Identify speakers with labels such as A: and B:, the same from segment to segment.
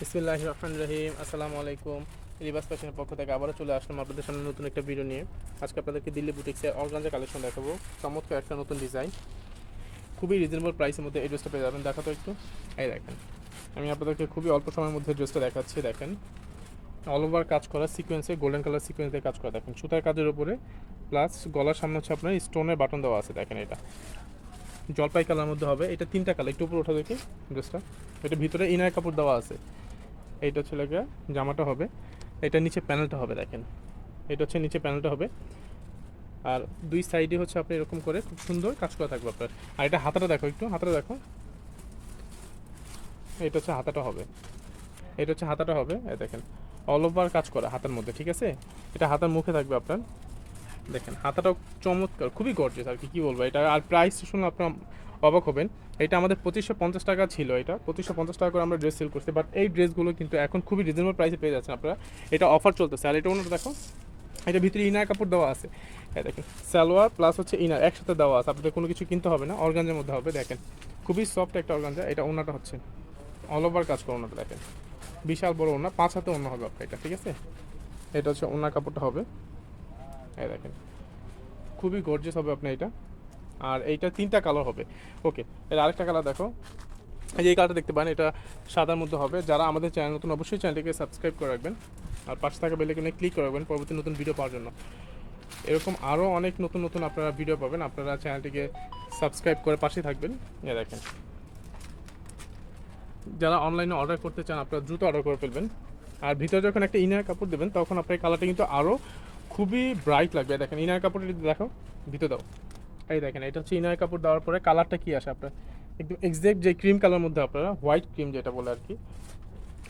A: বিসমিল্লাহ রহমান রহিম আসসালামু আলাইকুম রিবাস ফ্যাশনের পক্ষ থেকে আবারও চলে আসলাম আপনাদের সামনে নতুন একটা ভিডিও নিয়ে। আজকে আপনাদেরকে দিল্লি বুটিক্সের অর্গানজা কালেকশন দেখাবো। চমৎকার একটা নতুন ডিজাইন খুবই রিজনেবল প্রাইসের মধ্যে এই ড্রেসটা পেয়ে যাবেন। দেখা তো একটু। এই দেখেন। আমি আপনাদেরকে খুবই অল্প সময়ের মধ্যে ড্রেসটা দেখাচ্ছি। দেখেন। অল ওভার কাজ করা সিকোয়েন্সে গোল্ডেন কালার সিকোয়েন্স কাজ করা। দেখেন, সুতার কাজের উপরে প্লাস গলার সামনে হচ্ছে আপনার স্টোনের বাটন দেওয়া আছে। দেখেন এটা। জলপাই কালার মধ্যে হবে। এটা তিনটা কালার একটু উপরে ওঠা দেখি ড্রেসটা এটা ভিতরে ইনার কাপড় দেওয়া আছে। এইটা হচ্ছে লাগে জামাটা হবে। এটা নিচে প্যানেলটা হবে, দেখেন। এটা হচ্ছে নিচে প্যানেলটা হবে। আর দুই সাইডে হচ্ছে আপনি এরকম করে খুব সুন্দর কাজ করা থাকবে আপনার। আর এটা হাতাটা দেখো একটু, হাতাটা দেখো। এটা হচ্ছে হাতাটা হবে। এটা হচ্ছে হাতাটা হবে দেখেন। অল ওভার কাজ করা হাতের মধ্যে, ঠিক আছে? এটা হাতার মুখে থাকবে আপনার। দেখেন, হাতাটাও চমৎকার, খুবই গর্জেস আর কি, কী বলব? এটা আর প্রাইস শুনলে আপনার অবাক হবেন। এটা আমাদের পঁচিশশো পঞ্চাশ টাকা ছিল এটা। পঁচিশশো পঞ্চাশ টাকা করে আমরা ড্রেস সেল করছি বাট এই ড্রেসগুলো কিন্তু এখন খুবই রিজনেবল প্রাইসে পেয়ে যাচ্ছেন আপনারা। এটা অফার চলতেছে। আর এটা অন্যটা দেখো, এটা ভিতরে ইনার কাপড় দেওয়া আছে। দেখেন, সালোয়ার প্লাস হচ্ছে ইনার একসাথে দেওয়া আছে। আপনাদের কোনো কিছু কিনতে হবে না অর্গানজার মধ্যে হবে, দেখেন। খুবই সফট একটা অর্গানজা এটা ওনাটা হচ্ছে। অল ওভার কাজ করে ওনাটা দেখেন। বিশাল বড় ওনা পাঁচ হাতে অন্য হবে আপনার এটা, ঠিক আছে? এটা হচ্ছে ওনার কাপড়টা হবে। এই দেখেন। খুবই গর্জেস হবে আপনার এটা আর এইটা তিনটা কালার হবে। ওকে এর আরেকটা কালার দেখো। এই যে কালারটা দেখতে পারেন, এটা সাদার মধ্যে হবে। যারা আমাদের চ্যানেল নতুন, অবশ্যই চ্যানেলটিকে সাবস্ক্রাইব করে রাখবেন। আর পাশে থাকা বেলাইকনে ক্লিক করে রাখবেন পরবর্তী নতুন ভিডিও পাওয়ার জন্য। এরকম আরও অনেক নতুন নতুন আপনারা ভিডিও পাবেন। আপনারা চ্যানেলটিকে সাবস্ক্রাইব করে পাশে থাকবেন। এ দেখেন। যারা অনলাইনে অর্ডার করতে চান, আপনারা দ্রুত অর্ডার করে ফেলবেন। আর ভিতরে যখন একটা ইনার কাপড় দেবেন, তখন আপনার কালারটা কিন্তু আরও খুবই ব্রাইট লাগবে। দেখেন, ইনার কাপড়টা দেখো, ভিতরে দাও। এই দেখেন, এটা হচ্ছে ইনার কাপড় দেওয়ার পরে কালারটা কি আসে আপনার? একদম এক্সাক্ট যে ক্রিম কালার মধ্যে আপনারা হোয়াইট ক্রিম যেটা বলে আর কি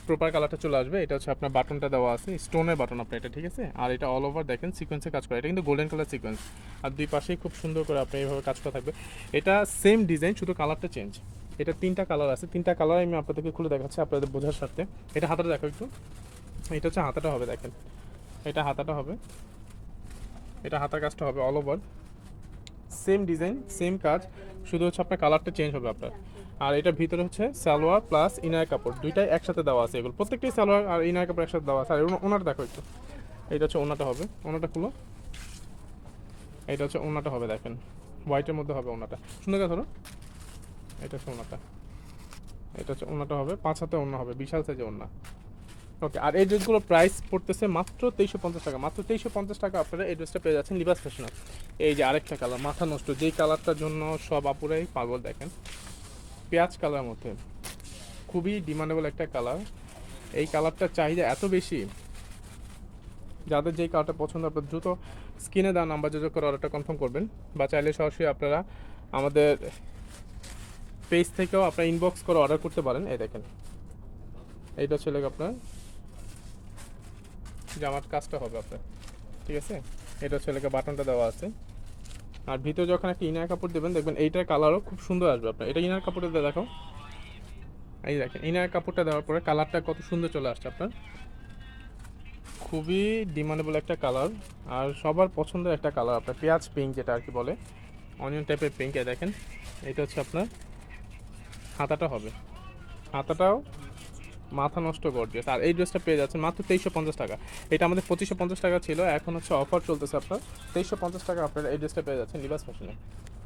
A: প্রপার কালারটা চলে আসবে। এটা হচ্ছে আপনার বাটনটা দেওয়া আছে স্টোনের বাটন আপনার এটা, ঠিক আছে? আর এটা অল ওভার দেখেন সিকোয়েন্সে কাজ করে। এটা কিন্তু গোল্ডেন কালার সিকোয়েন্স আর দুই পাশেই খুব সুন্দর করে আপনি এইভাবে কাজ করা থাকবে। এটা সেম ডিজাইন শুধু কালারটা চেঞ্জ এটা তিনটা কালার আছে। তিনটা কালার আমি আপনাদেরকে খুলে দেখাচ্ছি আপনাদের বোঝার সাথে এটা হাতাটা দেখো একটু। এটা হচ্ছে হাতাটা হবে, দেখেন। এটা হাতাটা হবে। এটা হাতার কাজটা হবে all over same design same কাজ, শুধু হচ্ছে আপনার কালারটা চেঞ্জ হবে আপনার। আর এটার ভিতরে হচ্ছে সালোয়ার প্লাস ইনার কাপড়, দুইটাই একসাথে দেওয়া আছে এগুলো। প্রত্যেকটাই সালোয়ার আর ইনার কাপড় একসাথে দেওয়া আছে। আর ওনা- ওনাটা দেখো একটু। এটা হচ্ছে ওনাটা হবে। ওনাটা খুলো। এটা হচ্ছে ওনাটা হবে, দেখেন। হোয়াইটের মধ্যে হবে ওনাটা। সুন্দর ধরো। এটা হচ্ছে ওনাটা। এটা হচ্ছে ওনাটা হবে। পাঁচ হাতে ওনা হবে। বিশাল সাইজে ওনা ওকে আর এই ড্রেসগুলোর প্রাইস পড়তেছে মাত্র তেইশশো পঞ্চাশ টাকা। মাত্র তেইশশো পঞ্চাশ টাকা আপনারা এই ড্রেসটা পেয়ে যাচ্ছেন লিবাস ফ্যাশনার এই যে আরেকটা কালার মাথা নষ্ট, যেই কালারটার জন্য সব আপুরাই পাগল দেখেন। পেঁয়াজ কালার মধ্যে, খুবই ডিমান্ডেবল একটা কালার এই কালারটার চাহিদা এত বেশি। যাদের যেই কালারটা পছন্দ, আপনার দ্রুত স্ক্রিনে দেওয়া নাম্বার যোগাযোগ করে অর্ডারটা কনফার্ম করবেন। বা চাইলে সরাসরি আপনারা আমাদের পেজ থেকেও আপনারা ইনবক্স করে অর্ডার করতে পারেন। এই দেখেন, এইটা লাগে আপনার জামার কাজটা হবে আপনার, ঠিক আছে? এটা ছেলেকে বাটনটা দেওয়া আছে। আর ভিতরে যখন একটা ইনার কাপড় দেবেন, দেখবেন এইটার কালারও খুব সুন্দর আসবে আপনার। এটা ইনার কাপড়টা দেখো। এই দেখেন ইনার কাপড়টা দেওয়ার পরে কালারটা কত সুন্দর চলে আসছে আপনার। খুবই ডিমান্ডেবল একটা কালার আর সবার পছন্দের একটা কালার আপনার, পেঁয়াজ পিঙ্ক যেটা আর কি বলে অনিয়ন টাইপের পিঙ্ক দেখেন। এটা হচ্ছে আপনার, হাতাটা হবে। হাতাটাও মাথা নষ্ট গর্জিয়াস আর এই ড্রেসটা পেয়ে যাচ্ছেন মাত্র তেইশশো পঞ্চাশ টাকা। এটা আমাদের পঁচিশশো পঞ্চাশ টাকা ছিল এখন হচ্ছে অফার চলতেছে আপনার। তেইশশো পঞ্চাশ টাকা আপনারা এই ড্রেসটা পেয়ে যাচ্ছেন লিবাস ফ্যাশনে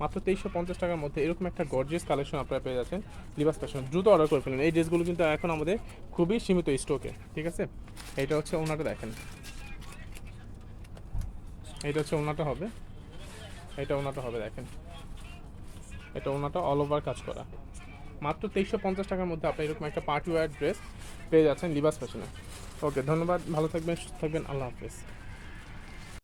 A: মাত্র তেইশশো পঞ্চাশ টাকার মধ্যে এরকম একটা গর্জিয়াস কালেকশন আপনারা পেয়ে যাচ্ছেন লিবাস ফ্যাশন দ্রুত অর্ডার করে ফেলেন। এই ড্রেসগুলো কিন্তু এখন আমাদের খুবই সীমিত স্টকে ঠিক আছে? এটা হচ্ছে ওনাটা দেখেন। এটা হচ্ছে ওনাটা হবে। এটা ওনাটা হবে দেখেন। এটা ওনাটা অল ওভার কাজ করা। মাত্র তেইশশো পঞ্চাশ টাকার মধ্যে আপনি এরকম একটা পার্টি ওয়্যার ড্রেস পেয়ে যাচ্ছেন লিবাস ফ্যাশনে। ওকে, ধন্যবাদ, ভালো থাকবেন, সুস্থ থাকবেন, আল্লাহ হাফেজ।